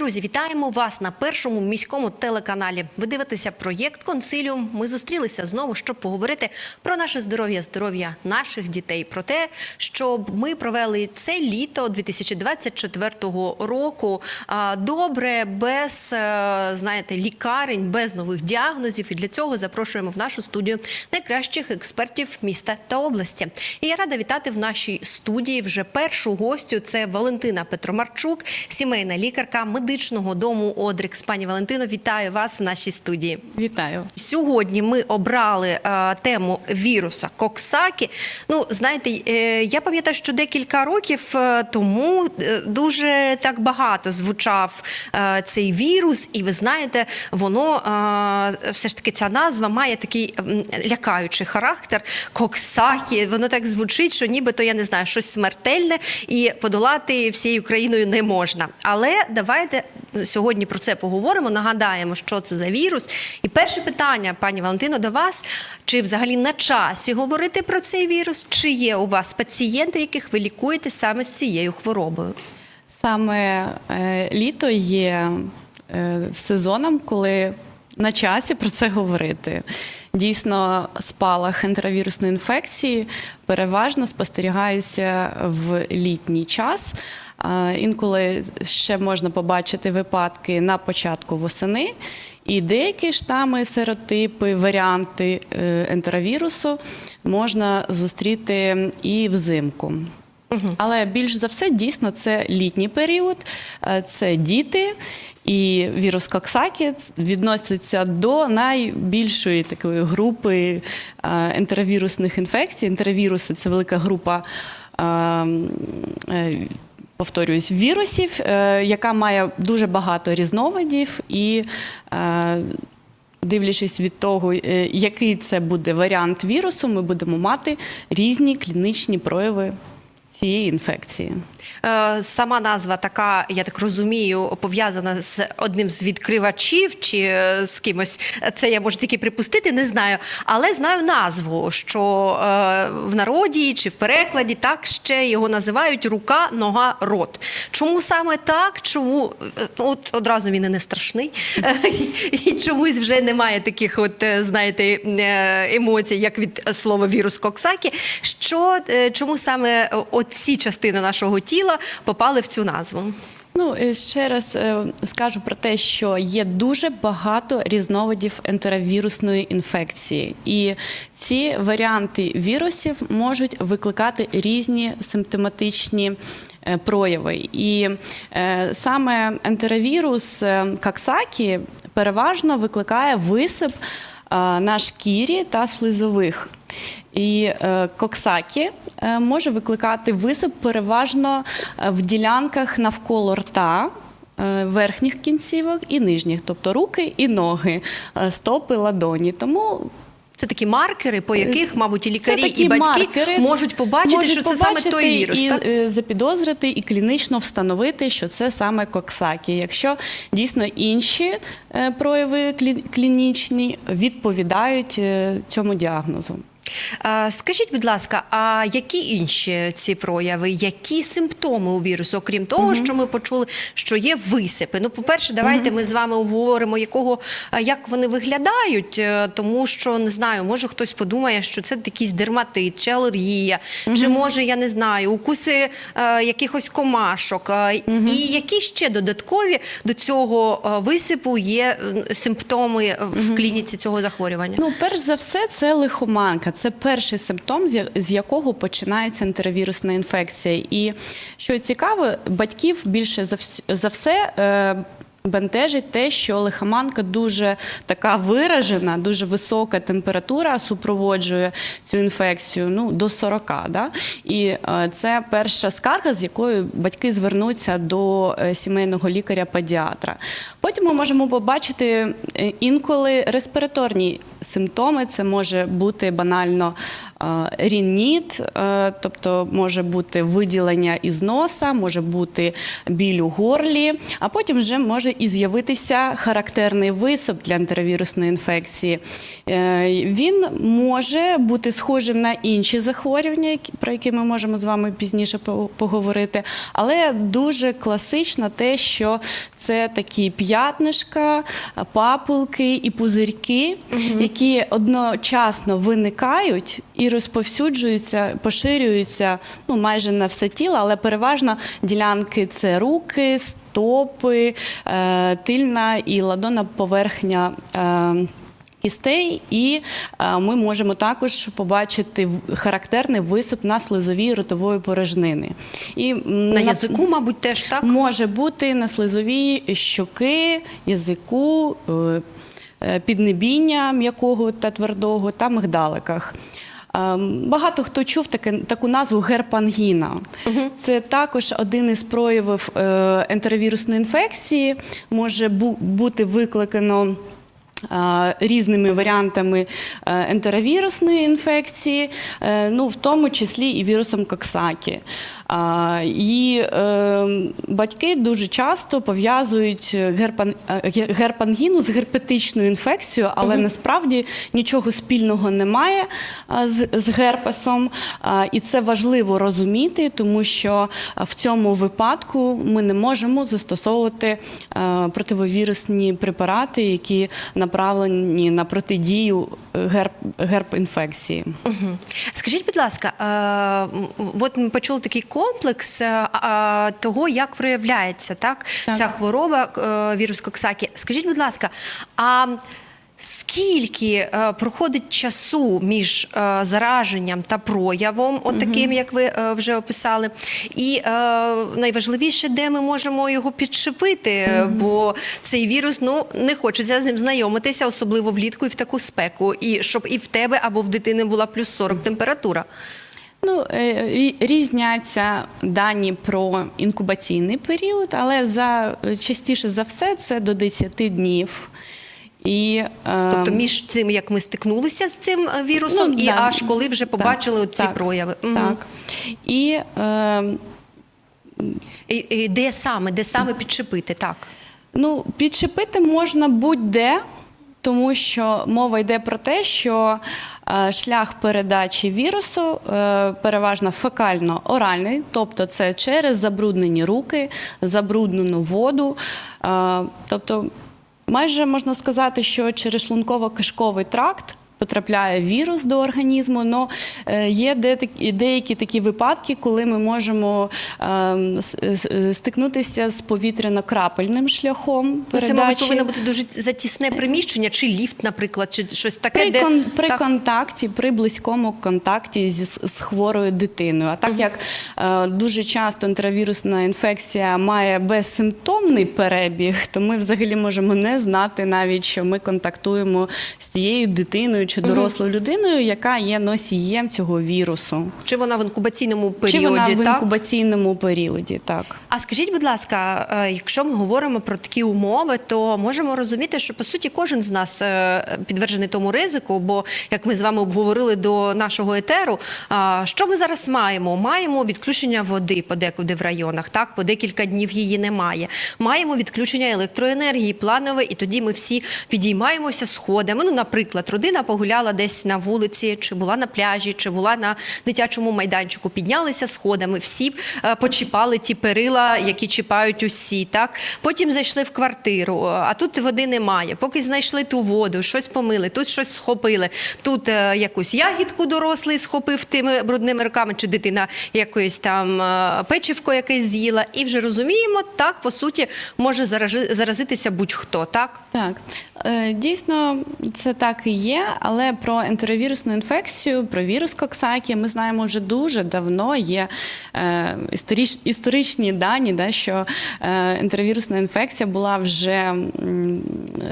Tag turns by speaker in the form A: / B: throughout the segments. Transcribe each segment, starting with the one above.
A: Друзі, вітаємо вас на першому міському телеканалі. Ви дивитеся проєкт Консиліум. Ми зустрілися знову, щоб поговорити про наше здоров'я, здоров'я наших дітей, про те, щоб ми провели це літо 2024 року добре, без е, знаєте, лікарень, без нових діагнозів. І для цього запрошуємо в нашу студію найкращих експертів міста та області. І я рада вітати в нашій студії вже першу гостю. Це Валентина Петромарчук, сімейна лікарка медичного дому Одрікс. Пані Валентино, вітаю вас в нашій студії.
B: Вітаю.
A: Сьогодні ми обрали е, тему віруса Коксакі. Ну, знаєте, е, я пам'ятаю, що декілька років е, тому дуже так багато звучав е, цей вірус, і ви знаєте, воно е, все ж таки ця назва має такий лякаючий характер. Коксакі. Воно так звучить, що нібито я не знаю, щось смертельне і подолати всією країною не можна. Але давайте сьогодні про це поговоримо. Нагадаємо, що це за вірус. І перше питання, пані Валентино, до вас: чи взагалі на часі говорити про цей вірус? Чи є у вас пацієнти, яких ви лікуєте саме з цією хворобою?
B: Саме е, літо є е, сезоном, коли на часі про це говорити. Дійсно, спалах ентеровірусної інфекції переважно спостерігається в літній час. Інколи ще можна побачити випадки на початку восени, і деякі штами, серотипи, варіанти е, ентеровірусу можна зустріти і взимку. Але більш за все, дійсно, це літній період, е, це діти, і вірус Коксакі відноситься до найбільшої такої групи е, ентеровірусних інфекцій. Ентеровіруси це велика група. Повторююсь, вірусів, е, яка має дуже багато різновидів, і е, дивлячись від того, е, який це буде варіант вірусу, ми будемо мати різні клінічні прояви цієї інфекції.
A: Е, Сама назва така, я так розумію, пов'язана з одним з відкривачів чи е, з кимось. Це я можу тільки припустити, не знаю. Але знаю назву, що е, в народі чи в перекладі так ще його називають рука, нога, рот. Чому саме так? Чому от одразу він і не страшний? І чомусь вже немає таких, от знаєте, емоцій, як від слова вірус Коксакі. Що чому саме е, оці частини нашого тіла попали в цю назву?
B: Ну ще раз е, скажу про те, що є дуже багато різновидів ентеровірусної інфекції, і ці варіанти вірусів можуть викликати різні симптоматичні е, прояви. І е, саме ентеровірус Каксакі переважно викликає висип на шкірі та слизових. І е, коксакі е, може викликати висип переважно е, в ділянках навколо рта. е, Верхніх кінцівок і нижніх, тобто руки і ноги, е, стопи, ладоні. Тому
A: Це такі маркери, по яких, мабуть, і лікарі, і батьки
B: маркери
A: можуть побачити,
B: можуть
A: що це саме той вірус.
B: і
A: так?
B: запідозрити і клінічно встановити, що це саме коксакі. Якщо дійсно інші прояви клі- клінічні відповідають цьому діагнозу.
A: Скажіть, будь ласка, а які інші ці прояви, які симптоми у вірусу, окрім того, що ми почули, що є висипи? Ну, по-перше, давайте ми з вами обговоримо, якого як вони виглядають, е, тому що не знаю, може хтось подумає, що це якийсь дерматит чи алергія, чи може я не знаю, укуси е, якихось комашок. Е, І які ще додаткові до цього е, висипу є симптоми в клініці цього захворювання?
B: Ну, перш за все, це лихоманка. Це перший симптом, з якого починається ентеровірусна інфекція. І що цікаво, батьків більше за все все. Бентежить те, що лихоманка дуже така виражена, дуже висока температура супроводжує цю інфекцію ну, до 40. Да? І е, це перша скарга, з якою батьки звернуться до е, сімейного лікаря-педіатра. Потім ми можемо побачити е, інколи респіраторні симптоми. Це може бути банально рініт, е, тобто може бути виділення із носа, може бути біль у горлі, а потім вже може і з'явитися характерний висип для антиравірусної інфекції. Е, Він може бути схожим на інші захворювання, про які ми можемо з вами пізніше по- поговорити, але дуже класично те, що це такі п'ятнишка, папулки і пузирьки, які одночасно виникають і розповсюджуються, поширюються ну, майже на все тіло, але переважно ділянки це руки, стопи, е, тильна і ладонна поверхня. Е, Кістей, і е, ми можемо також побачити характерний висип на слизовій ротової порожнини. І
A: На язику, мабуть, теж так.
B: може бути на слизовій щоки, язику, е, е, піднебіння м'якого та твердого та мигдаликах. Ем, Багато хто чув таке, таку назву герпангіна. Це також один із проявів е, ентеровірусної інфекції, може бути викликано е, різними варіантами е, ентеровірусної інфекції, ну, в тому числі і вірусом Коксакі. І е, батьки дуже часто пов'язують герпан, е, герпангіну з герпетичною інфекцією, але насправді нічого спільного немає з, з герпесом. І це важливо розуміти, тому що в цьому випадку ми не можемо застосовувати е, противовірусні препарати, які направлені на протидію герп, герп-інфекції.
A: Мгм. Скажіть, будь ласка, е, от ми почули такий комплекс е, а, того, як проявляється так,
B: Так.
A: ця хвороба, е, вірус Коксакі. Скажіть, будь ласка, а скільки е, проходить часу між е, зараженням та проявом, от таким, як ви е, вже описали? І е, найважливіше, де ми можемо його підшипити, е, бо цей вірус ну не хочеться з ним знайомитися, особливо влітку і в таку спеку, і щоб і в тебе або в дитини була плюс 40 температура.
B: Ну, е, різняться дані про інкубаційний період, але за частіше за все це до 10 днів. І, е,
A: Тобто між цим, як ми стикнулися з цим е, вірусом,
B: ну,
A: і
B: да.
A: аж коли вже побачили
B: Так,
A: ці
B: так,
A: прояви.
B: Так. І е,
A: І, і де саме, де саме підчепити? Так.
B: Ну, підчепити можна будь-де, тому що мова йде про те, що е, шлях передачі вірусу е, переважно фекально-оральний, тобто це через забруднені руки, забруднену воду. Е, тобто, майже можна сказати, що через шлунково-кишковий тракт. Потрапляє вірус до організму, але є деякі такі випадки, коли ми можемо ем, стикнутися з повітряно-крапельним шляхом
A: Ну, Це, мабуть, повинно бути дуже затісне приміщення, чи ліфт, наприклад, чи щось таке,
B: При,
A: де
B: при
A: так.
B: контакті, при близькому контакті зі, з хворою дитиною. А так як е, дуже часто інтравірусна інфекція має безсимптомний перебіг, то ми взагалі можемо не знати навіть, що ми контактуємо з тією дитиною чи дорослою людиною, яка є носієм цього вірусу.
A: чи вона в інкубаційному
B: чи
A: періоді,
B: вона в
A: так?
B: інкубаційному періоді, так.
A: А скажіть, будь ласка, е, якщо ми говоримо про такі умови, то можемо розуміти, що по суті кожен з нас е, підтверджений тому ризику, бо як ми з вами обговорили до нашого етеру, що ми зараз маємо? Маємо відключення води подекуди в районах, так по декілька днів її немає. Маємо відключення електроенергії планове, і тоді ми всі підіймаємося сходами. Ну, наприклад, родина погуляла десь на вулиці, чи була на пляжі, чи була на дитячому майданчику. Піднялися сходами, всі е, почіпали ті перила, які чіпають усі. Так потім зайшли в квартиру, а тут води немає. Поки знайшли ту воду, щось помили, тут щось схопили. Тут е, якусь ягідку дорослий схопив тими брудними руками, чи дитина якоюсь там е, печивко якесь з'їла. І вже розуміємо, так по суті може заразитися будь-хто. Так
B: Так, Е, дійсно, це так і є, але про ентеровірусну інфекцію, про вірус Коксакі ми знаємо вже дуже давно. Є е, історич, історичні дані, да, що е, ентеровірусна інфекція була вже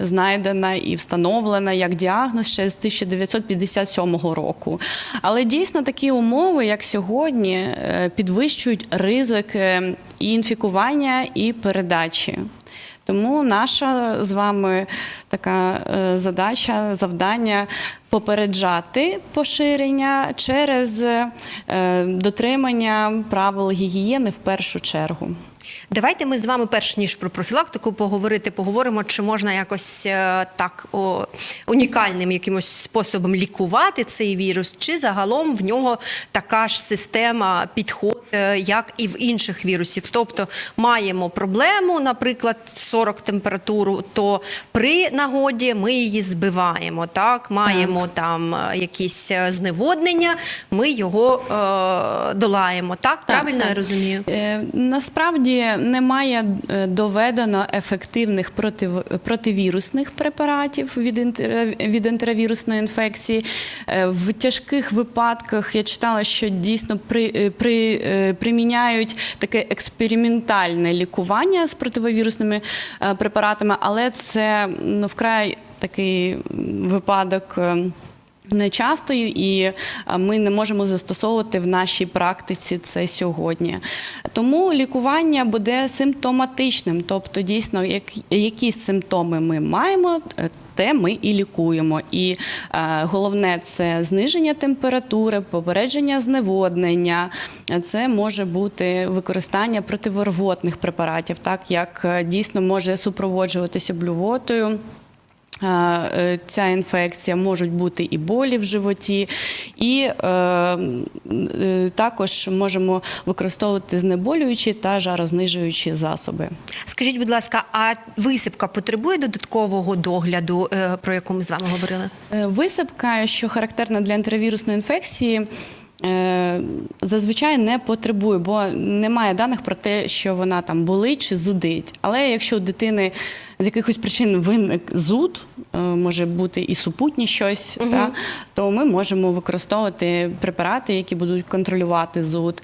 B: знайдена і встановлена як діагноз ще з 1957 року. Але дійсно такі умови, як сьогодні, е, підвищують ризик е, і інфікування, і передачі. Тому наша з вами така е, задача, завдання попереджати поширення через е, дотримання правил гігієни в першу чергу.
A: Давайте ми з вами, перш ніж про профілактику поговорити, поговоримо, чи можна якось е, так о, унікальним якимось способом лікувати цей вірус, чи загалом в нього така ж система підход, е, як і в інших вірусів. Тобто маємо проблему, наприклад, 40 температуру, то при нагоді ми її збиваємо. Так, маємо там е, якісь е, зневоднення, ми його е, долаємо. Так, правильно я розумію?
B: Е, Насправді немає е, доведено ефективних против- противірусних препаратів від, від антиравірусної інфекції. Е, В тяжких випадках я читала, що дійсно при, е, при, е, приміняють таке експериментальне лікування з противовірусними е, препаратами, але це ну, вкрай такий випадок. Нечастий, і е, ми не можемо застосовувати в нашій практиці це сьогодні. Тому лікування буде симптоматичним, тобто дійсно, як, які симптоми ми маємо, е, те ми і лікуємо. І е, головне це зниження температури, попередження зневоднення. Це може бути використання противорвотних препаратів, так як е, дійсно може супроводжуватися блювотою. Е, Ця інфекція можуть бути і болі в животі, і е, е, також можемо використовувати знеболюючі та жарознижуючі засоби.
A: Скажіть, будь ласка, а висипка потребує додаткового догляду, е, про яку ми з вами говорили?
B: Е, Висипка, що характерна для антиравірусної інфекції, зазвичай не потребує, бо немає даних про те, що вона там болить чи зудить. Але якщо у дитини з якихось причин виник зуд, е, може бути і супутні щось, та, то ми можемо використовувати препарати, які будуть контролювати зуд.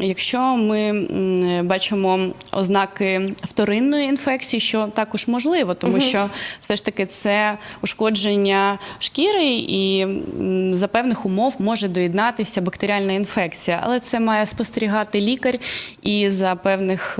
B: Якщо ми бачимо ознаки вторинної інфекції, що також можливо, тому що все ж таки це ушкодження шкіри, і за певних умов може доєднатися бактеріальна інфекція, але це має спостерігати лікар і за певних.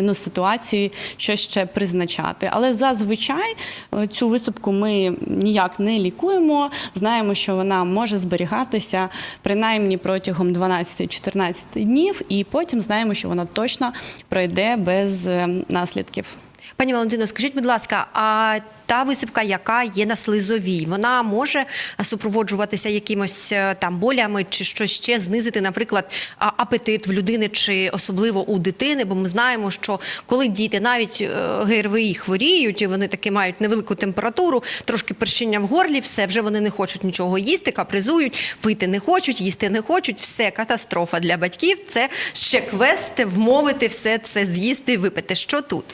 B: Ну, ситуації що ще призначати. Але зазвичай е, цю висипку ми ніяк не лікуємо. Знаємо, що вона може зберігатися принаймні протягом 12-14 днів, і потім знаємо, що вона точно пройде без е, наслідків.
A: Пані Валентино, скажіть, будь ласка, а та висипка, яка є на слизовій, вона може супроводжуватися якимось е, там болями чи щось ще знизити, наприклад, апетит в людини чи особливо у дитини? Бо ми знаємо, що коли діти навіть е, ГРВІ хворіють, і вони таки мають невелику температуру, трошки першіння в горлі, все вже вони не хочуть нічого їсти, капризують, пити не хочуть, їсти не хочуть. Все катастрофа для батьків. Це ще квести, вмовити все це з'їсти випити. Що тут?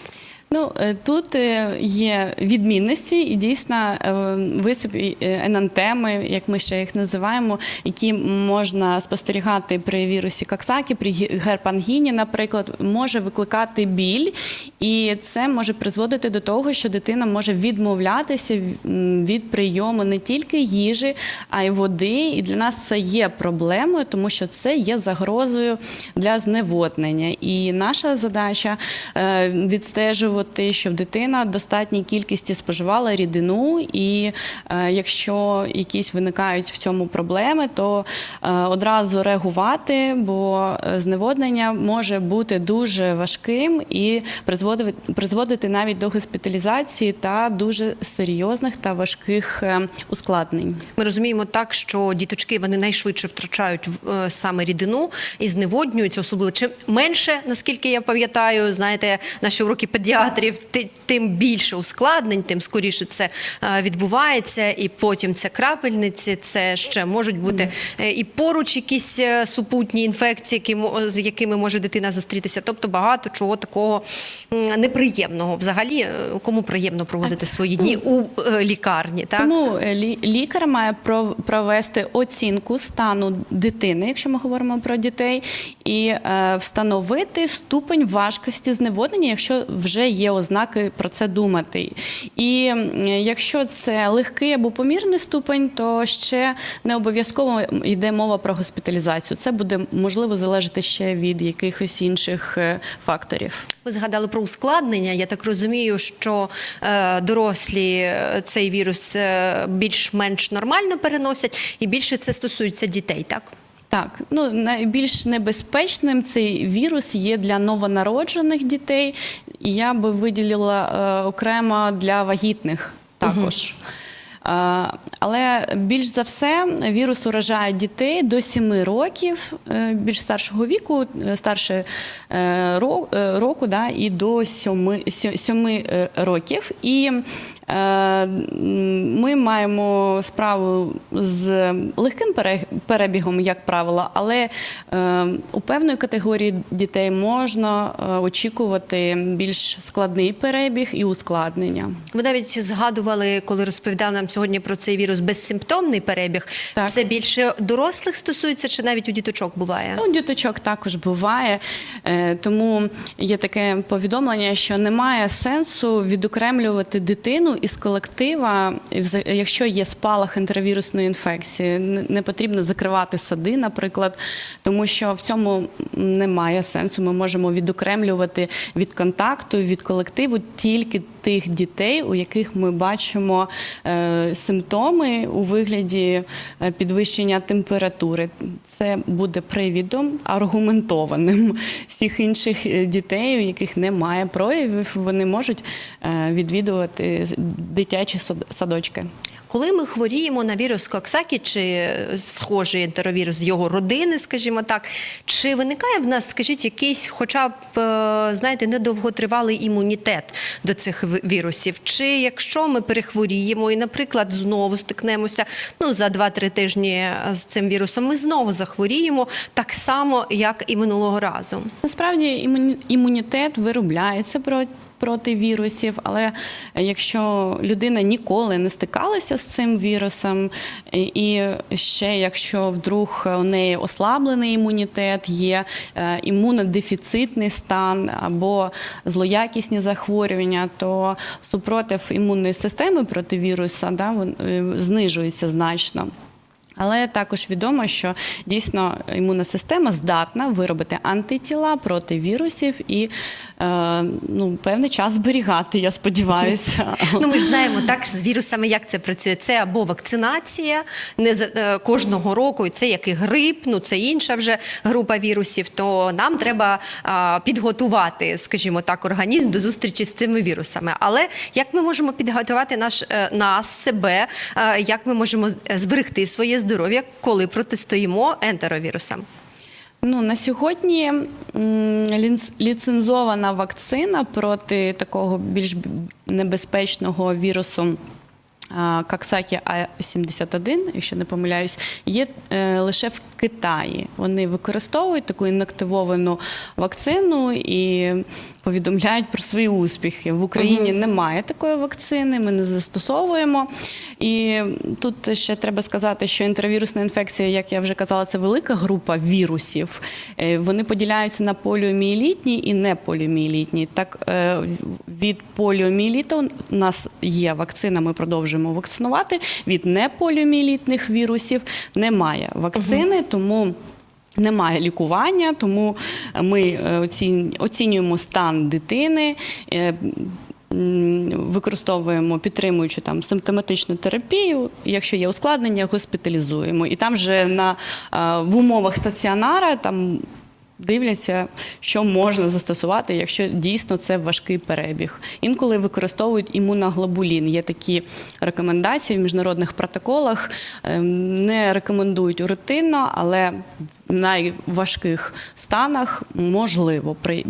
B: Ну е, тут е, є відмінності, і дійсно е, висип енантеми, як ми ще їх називаємо, які можна спостерігати при вірусі Коксакі, при герпангіні, наприклад, може викликати біль, і це може призводити до того, що дитина може відмовлятися від прийому не тільки їжі, а й води. І для нас це є проблемою, тому що це є загрозою для зневоднення. І наша задача е, відстежувати, щоб дитина достатній кількості споживала рідину, і е, якщо якісь виникають в цьому проблеми, то е, одразу реагувати, бо е, зневоднення може бути дуже важким і призводити, призводити навіть до госпіталізації та дуже серйозних та важких ускладнень.
A: Ми розуміємо так, що діточки вони найшвидше втрачають саме рідину і зневоднюються, особливо чим менше, наскільки я пам'ятаю, знаєте, наші уроки педіатрів, ти- тим більше ускладнень, тим скоріше це е, відбувається, і потім це крапельниці, це ще можуть бути е, і поруч якісь е, супутні інфекції, які з якими може дитина зустрітися. Тобто багато чого такого неприємного. Взагалі, кому приємно проводити свої дні у лікарні, так?
B: Тому лі- лікар має про- провести оцінку стану дитини, якщо ми говоримо про дітей, і встановити ступень важкості зневоднення, якщо вже є є ознаки про це думати. І якщо це легкий або помірний ступень, то ще не обов'язково йде мова про госпіталізацію. Це буде можливо залежати ще від якихось інших е, факторів.
A: Ви згадали про ускладнення. Я так розумію, що е, дорослі е, цей вірус е, більш-менш нормально переносять, і більше це стосується дітей, так?
B: Так, ну найбільш небезпечним цей вірус є для новонароджених дітей, і я би виділила е, окремо для вагітних також. Е, Але більш за все вірус уражає дітей до 7 років, е, більш старшого віку, е, старше е, е, року, да, і до 7, 7 років. І е, ми маємо справу з легким перебігом, як правило, але е, у певної категорії дітей можна е, очікувати більш складний перебіг і ускладнення.
A: Ви навіть згадували, коли розповідали нам сьогодні про цей вірус безсимптомний перебіг.
B: Так.
A: Це більше дорослих стосується, чи навіть у діточок буває?
B: Ну, діточок також буває, е, тому є таке повідомлення, що немає сенсу відокремлювати дитину із колектива, якщо є спалах інтравірусної інфекції. Не- потрібно закривати сади, наприклад, тому що в цьому немає сенсу. Ми можемо відокремлювати від контакту, від колективу тільки тих дітей, у яких ми бачимо е, симптоми у вигляді е, підвищення температури. Це буде привідом аргументованим. Всіх інших е, дітей, у яких немає проявів, вони можуть відвідувати дитячі сад- садочки.
A: Коли ми хворіємо на вірус Коксакі чи е, схожий ентеровірус з його родини, скажімо так, чи виникає в нас, скажіть, якийсь, хоча б е, знаєте, недовготривалий імунітет до цих вірусів? Чи якщо ми перехворіємо і, наприклад, знову стикнемося ну за 2-3 тижні е, з цим вірусом, ми знову захворіємо так само, як і минулого разу?
B: Насправді імуні- імунітет виробляється про- проти вірусів, але якщо людина ніколи не стикалася з цим вірусом, і ще якщо вдруг у неї ослаблений імунітет, є е, імунодефіцитний стан або злоякісні захворювання, то супротив імунної системи проти віруса да, е, знижується значно. Але також відомо, що дійсно імунна система здатна виробити антитіла проти вірусів і е, ну, певний час зберігати, я сподіваюся.
A: Ну, ми ж знаємо так з вірусами, як це працює. Це або вакцинація не е, кожного року, і це як і грип, ну це інша вже група вірусів. То нам треба а, підготувати, скажімо так, організм до зустрічі з цими вірусами. Але як ми можемо підготувати наш е, нас, себе, е, як ми можемо зберегти своє здоров'я, коли протистоїмо ентеровірусам?
B: Ну на сьогодні ліцензована вакцина проти такого більш небезпечного вірусу. А, Каксакі А71, якщо не помиляюсь, є е, лише в Китаї. Вони використовують таку інактивовану вакцину і повідомляють про свої успіхи. В Україні немає такої вакцини, ми не застосовуємо. І тут ще треба сказати, що інтравірусна інфекція, як я вже казала, це велика група вірусів. Е, Вони поділяються на поліомієлітні і неполіомієлітні. Так е, від поліомієліту у нас є вакцина, ми продовжуємо вакцинувати. Від неполіомієлітних вірусів немає вакцини, тому. Немає лікування, тому ми е, оцінюємо стан дитини. е, Використовуємо підтримуючи там симптоматичну терапію. Якщо є ускладнення, госпіталізуємо. І там вже на е, в умовах стаціонара там дивляться, що можна застосувати, якщо дійсно це важкий перебіг. Інколи використовують імуноглобулін. Є такі рекомендації в міжнародних протоколах. Ем, Не рекомендують рутинно, але в найважких станах можливо при-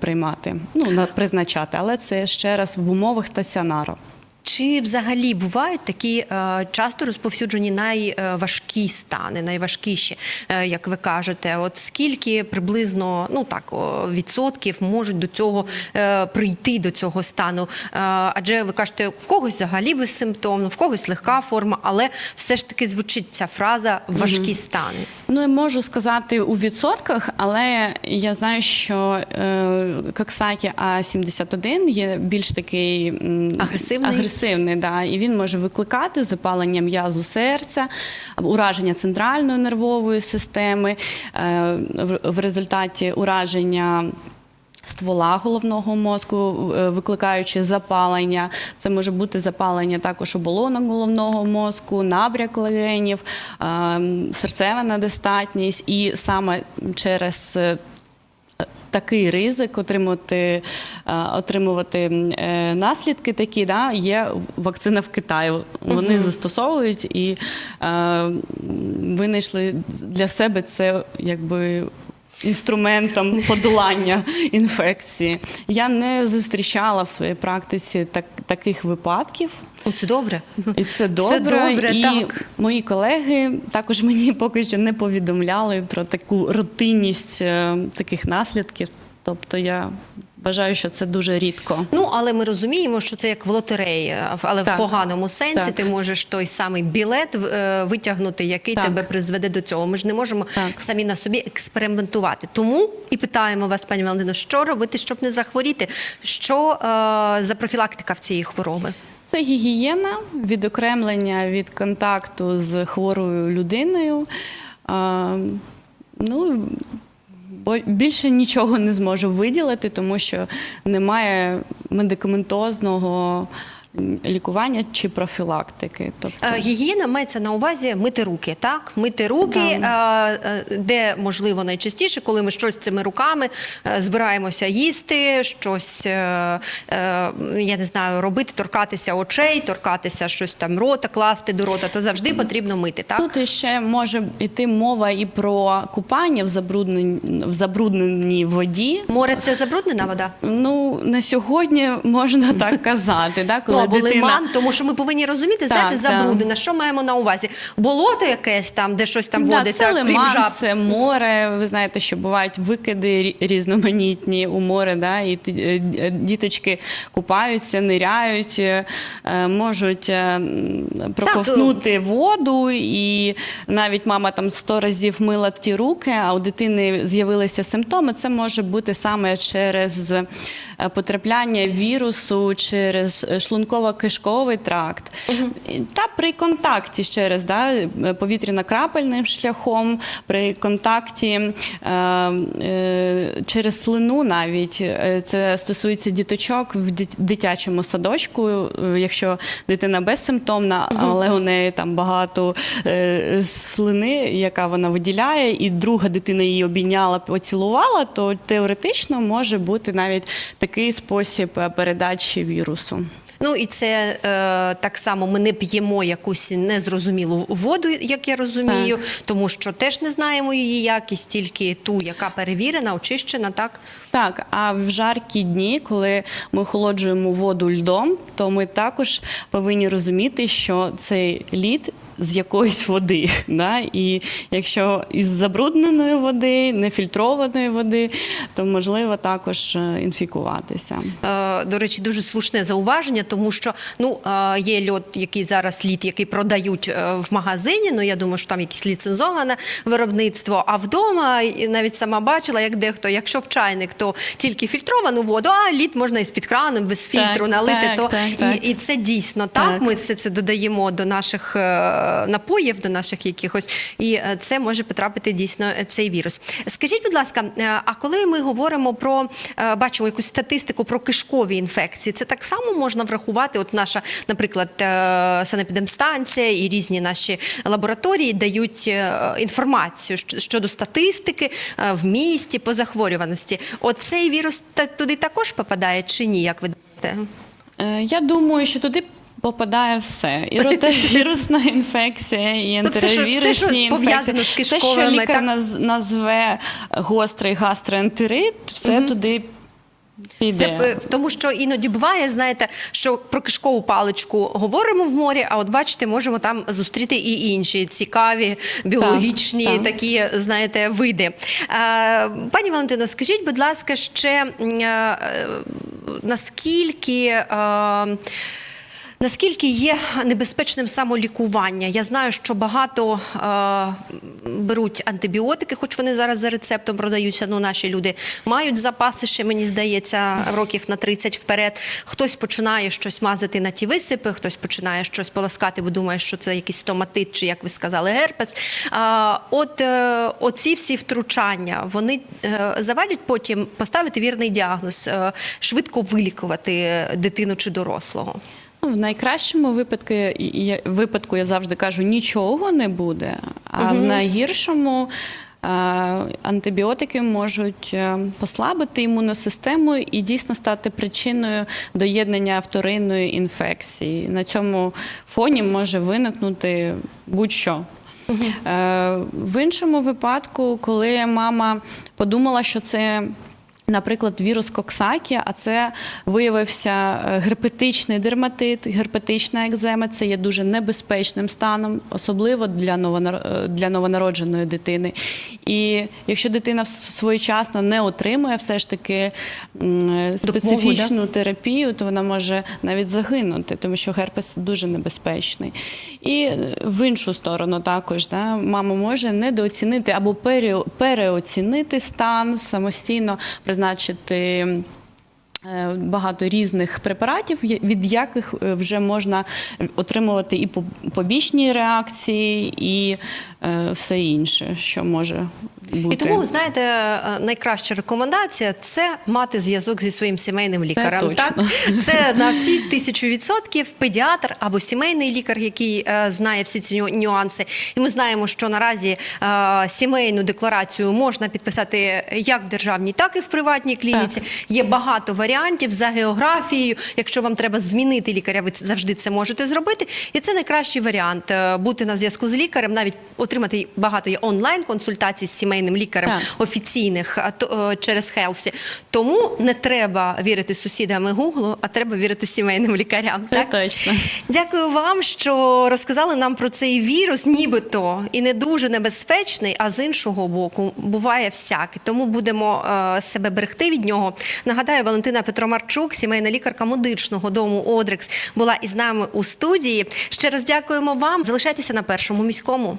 B: приймати, ну призначати, але це ще раз в умовах стаціонару.
A: Чи взагалі бувають такі е, часто розповсюджені найважкі стани, найважкіші, е, як ви кажете? От скільки приблизно ну так відсотків можуть до цього е, прийти до цього стану? Адже ви кажете, в когось взагалі безсимптомно, в когось легка форма, але все ж таки звучить ця фраза важкі стани.
B: Ну, я можу сказати у відсотках, але я знаю, що е, Коксакі А71 є більш такий м,
A: Агресивний?
B: агресивний да, і він може викликати запалення м'язу серця, ураження центральної нервової системи, е, в, в результаті ураження. Ствола головного мозку, е, викликаючи запалення, це може бути запалення також оболонок головного мозку, набряк легенів, е, серцева недостатність, і саме через е, такий ризик отримувати, е, отримувати наслідки такі, да, є вакцина в Китаї. Вони застосовують і е, винайшли для себе це якби. Інструментом подолання інфекції я не зустрічала в своїй практиці так, таких випадків,
A: О, це добре.
B: і це добре.
A: добре,
B: і
A: так.
B: мої колеги також мені поки що не повідомляли про таку рутинність е, таких наслідків. Тобто я вважаю, що це дуже рідко.
A: Ну, але ми розуміємо, що це як в лотереї, але
B: Так.
A: в поганому сенсі
B: Так.
A: ти можеш той самий білет е, витягнути, який
B: Так.
A: тебе призведе до цього. Ми ж не можемо
B: Так.
A: самі на собі експериментувати. Тому і питаємо вас, пані Валентино, що робити, щоб не захворіти? Що е, за профілактика в цієї хвороби?
B: Це гігієна, відокремлення від контакту з хворою людиною. А, ну, більше нічого не зможу виділити, тому що немає медикаментозного лікування чи профілактики. Тобто,
A: Е, Гігієна мається на увазі мити руки, так? Мити руки, е, е, де можливо найчастіше, коли ми щось цими руками збираємося їсти, щось я не знаю, робити, торкатися очей, торкатися щось там рота, класти до рота, то завжди потрібно мити, так?
B: Тут ще може йти мова і про купання в забрудненій, в забрудненій воді.
A: Море це забруднена вода?
B: Ну, на сьогодні можна так казати. Да?
A: Ну,
B: Коли
A: або
B: дитина...
A: лиман, тому що ми повинні розуміти,
B: Так,
A: знаєте, забруднена. Що маємо на увазі? Болото якесь там, де щось там
B: Да,
A: водиться,
B: це
A: крім
B: лиман,
A: жаб.
B: це море. Ви знаєте, що бувають викиди різноманітні у море, да, і е, е, діточки купаються, ниряють, е, можуть проковтнути воду, і навіть мама там сто разів мила ті руки, а у дитини з'явилися симптоми. Це може бути саме через потрапляння вірусу, через е, шлунково-кишковий тракт. І- Та при контакті ще раз, да, е, повітряно-крапельним шляхом, при контакті е, е, через слину навіть е, це стосується діточок в дитячому садочку, е, якщо дитина безсимптомна, але у неї там багато е, слини, яка вона виділяє, і друга дитина її обійняла, поцілувала, то теоретично може бути навіть такий спосіб передачі вірусу.
A: Ну і це е, так само ми не п'ємо якусь незрозумілу воду, як я розумію, тому що теж не знаємо її якість, тільки ту, яка перевірена, очищена, так?
B: Так, а в жаркі дні, коли ми охолоджуємо воду льдом, то ми також повинні розуміти, що цей лід з якоїсь води. Да? І якщо із забрудненої води, нефільтрованої води, то можливо також е, інфікуватися.
A: Е, До речі, дуже слушне зауваження, тому що ну е, є льод, який зараз лід, який продають в магазині. Ну я думаю, що там якесь ліцензоване виробництво. А вдома навіть сама бачила, як дехто, якщо в чайник, то тільки фільтровану воду, а лід можна із під краном, без
B: Так,
A: фільтру налити.
B: так,
A: то
B: так,
A: і,
B: так.
A: і це дійсно так.
B: Так.
A: Ми все це додаємо до наших напоїв, до наших якихось, і е, це може потрапити дійсно е, цей вірус. Скажіть, будь ласка, е, а коли ми говоримо про бачимо якусь статистику про кишкові інфекції, це так само можна врахувати? От наша, наприклад, санепідемстанція і різні наші лабораторії дають інформацію щодо статистики в місті по захворюваності. От цей вірус туди також попадає чи ні? Як ви думаєте?
B: Я думаю, що туди. Попадає все і ротавірусна інфекція, і
A: Ну, все, все, що
B: ентеровірусні інфекції. Те, що лікар
A: так?
B: назве гострий гастроентерит, все туди.
A: Це, е, тому що іноді буває, знаєте, що про кишкову паличку говоримо в морі, а от бачите, можемо там зустріти і інші цікаві біологічні
B: так.
A: такі, знаєте, види. Е, Пані Валентино, скажіть, будь ласка, ще е, наскільки. Е, Наскільки є небезпечним самолікування? Я знаю, що багато е, беруть антибіотики, хоч вони зараз за рецептом продаються. Ну, наші люди мають запаси ще, мені здається, років на 30 вперед. Хтось починає щось мазати на ті висипи, хтось починає щось полоскати, бо думає, що це якийсь стоматит, чи як ви сказали, герпес. А, от е, оці всі втручання вони е, завадять потім поставити вірний діагноз, е, швидко вилікувати дитину чи дорослого.
B: Ну, В найкращому випадку я, випадку я завжди кажу, нічого не буде, а в найгіршому антибіотики можуть е, послабити імунну систему і дійсно стати причиною доєднання вторинної інфекції. На цьому фоні може виникнути будь-що. Е, В іншому випадку, коли мама подумала, що це Наприклад, вірус Коксакі, а це виявився е, герпетичний дерматит, герпетична екзема. Це є дуже небезпечним станом, особливо для е, для новонародженої дитини. І якщо дитина своєчасно не отримує все ж таки специфічну терапію, то вона може навіть загинути, тому що герпес дуже небезпечний. І е, в іншу сторону також да, мама може недооцінити або переоцінити стан, самостійно призначити. Е, Багато різних препаратів, від яких е, вже можна отримувати і по- побічні реакції, і е, все інше, що може бути.
A: І тому, знаєте, найкраща рекомендація це мати зв'язок зі своїм сімейним лікарем.
B: точно.
A: Так? Це на всі тисячу відсотків педіатр або сімейний лікар, який знає всі ці нюанси. І ми знаємо, що наразі сімейну декларацію можна підписати як в державній, так і в приватній клініці. Є багато варіантів за географією. Якщо вам треба змінити лікаря, ви завжди це можете зробити. І це найкращий варіант е, бути на зв'язку з лікарем, навіть отримати багато є онлайн консультацій з сімейним лікарем
B: Так.
A: офіційних е, через Хелсі. Тому не треба вірити сусідам і Гуглу, а треба вірити сімейним лікарям.
B: Це
A: так?
B: точно.
A: Дякую вам, що розказали нам про цей вірус, нібито і не дуже небезпечний, а з іншого боку буває всяке. Тому будемо е, себе берегти від нього. Нагадаю, Валентина Петромарчук, сімейна лікарка медичного дому Одрекс, була із нами у студії. Ще раз дякуємо вам. Залишайтеся на першому міському.